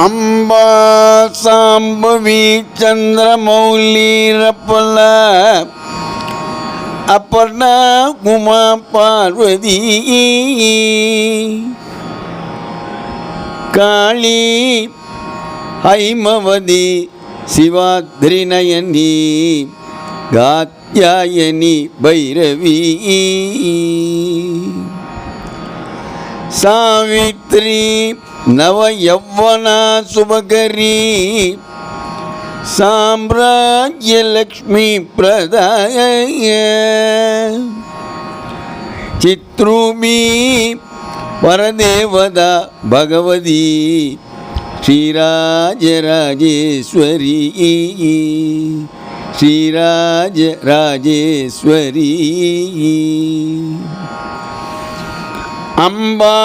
Amba Shambhavi Chandra மௌலீரப்பல Aparna Uma Parvati. Kali ஐமவதி சிவாத்ரிநயனி. Katyayani Bhairavi. Savitri Bhairavi Savitri ನವಯೌವನ ಶುಭಕರಿ ಸಾಮ್ರಾಜ್ಯಲಕ್ಷ್ಮೀ ಪ್ರದಾಯ ಚಿತ್ರೂಮಿ ವರದೇವದ Bhagavati Sri Rajarajeshwari Sri Rajarajeshwari Amba